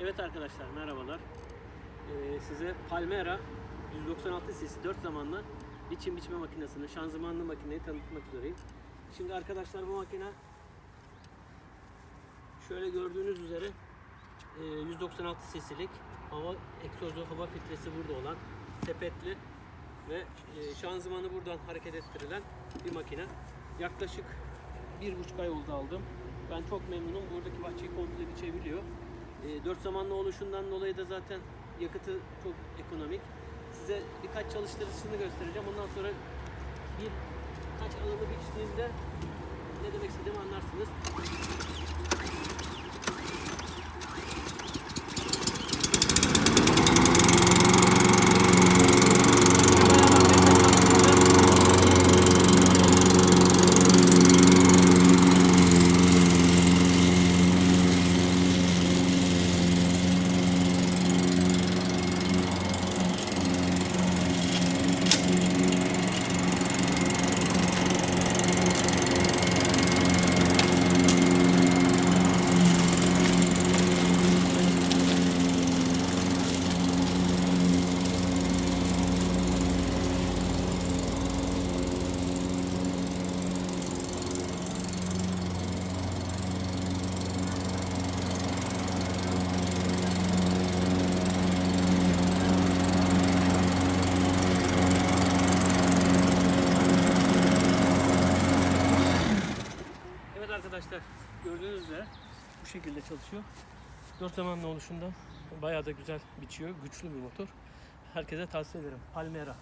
Evet arkadaşlar merhabalar. Ee, size Palmera 196 cc 4 zamanlı biçim biçme makinesini, şanzımanlı makineyi tanıtmak üzereyim. Şimdi arkadaşlar bu makine şöyle gördüğünüz üzere e, 196 cc'lik hava egzozu hava filtresi burada olan sepetli ve e, şanzımanı buradan hareket ettirilen bir makine. Yaklaşık bir buçuk ay oldu aldım. Ben çok memnunum. Buradaki bahçeyi komple biçebiliyor. E, dört zamanlı oluşundan dolayı da zaten yakıtı çok ekonomik. Size birkaç çalıştırıcısını göstereceğim. Ondan sonra bir kaç alanı biçtiğimde ne demek istediğimi anlarsınız. Evet arkadaşlar gördüğünüz üzere bu şekilde çalışıyor. Dört zamanlı oluşundan bayağı da güzel biçiyor. Güçlü bir motor. Herkese tavsiye ederim. Palmera.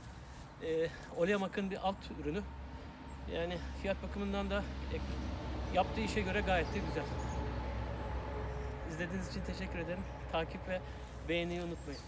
Ee, Oleamak'ın bir alt ürünü. Yani fiyat bakımından da yaptığı işe göre gayet de güzel. İzlediğiniz için teşekkür ederim. Takip ve beğeniyi unutmayın.